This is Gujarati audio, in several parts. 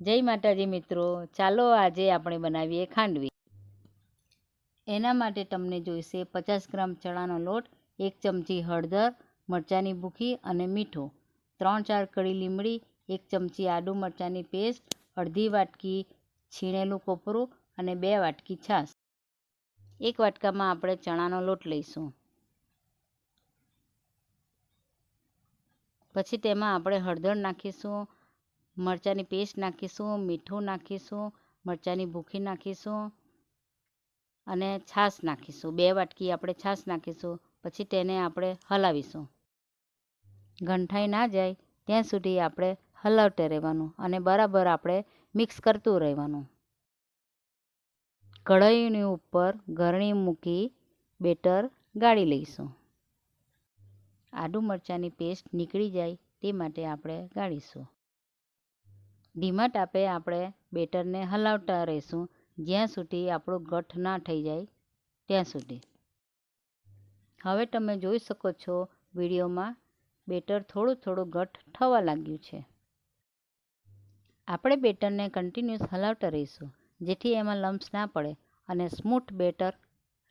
જય માતાજી મિત્રો, ચાલો આજે આપણે બનાવીએ ખાંડવી. એના માટે તમને જોઈશે પચાસ ગ્રામ ચણાનો લોટ, એક ચમચી હળદર, મરચાંની ભૂખી અને મીઠું, ત્રણ ચાર કળી લીમડી, એક ચમચી આદુ મરચાંની પેસ્ટ, અડધી વાટકી છીણેલું કોપરું અને બે વાટકી છાશ. એક વાટકામાં આપણે ચણાનો લોટ લઈશું. પછી તેમાં આપણે હળદર નાખીશું મરચાંની પેસ્ટ નાખીશું, મીઠું નાખીશું, મરચાંની ભૂખી નાખીશું અને છાશ નાખીશું. બે વાટકી આપણે છાશ નાખીશું, પછી તેને આપણે હલાવીશું. ગંઠાઈ ના જાય ત્યાં સુધી આપણે હલાવતે રહેવાનું અને બરાબર આપણે મિક્સ કરતું રહેવાનું. કઢાઈની ઉપર ગરણી મૂકી બેટર ગાળી લઈશું. આદુ મરચાંની પેસ્ટ નીકળી જાય તે માટે આપણે ગાળીશું. ધીમા તાપે આપણે બેટરને હલાવતા રહીશું. જ્યાં સુધી આપણું ગઠ ના થઈ જાય, ત્યાં સુધી. હવે તમે જોઈ શકો છો વિડીયોમાં બેટર થોડું થોડું ઘટ થવા લાગ્યું છે. આપણે બેટરને કન્ટિન્યુઅસ હલાવતા રહીશું, જેથી એમાં લમ્સ ના પડે અને સ્મૂથ બેટર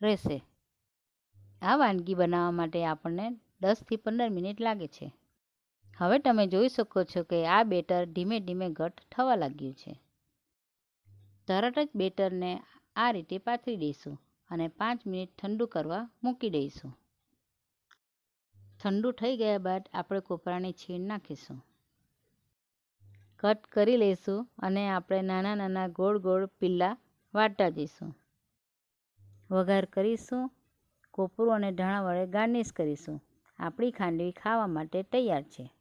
રહેશે. આ વાનગી બનાવવા માટે આપણને દસથી પંદર મિનિટ લાગે છે. હવે તમે જોઈ શકો છો કે આ બેટર ધીમે ધીમે ઘટ થવા લાગ્યું છે. તરત જ બેટરને આ રીતે પાથરી દઈશું અને પાંચ મિનિટ ઠંડુ કરવા મૂકી દઈશું. ઠંડુ થઈ ગયા બાદ આપણે કોપરાની છીણ નાખીશું. કટ કરી લઈશું અને આપણે નાના નાના ગોળ ગોળ પીલા વાટતા જઈશું વઘાર કરીશું, કોપરું અને ધાણા વડે ગાર્નિશ કરીશું. આપણી ખાંડવી ખાવા માટે તૈયાર છે.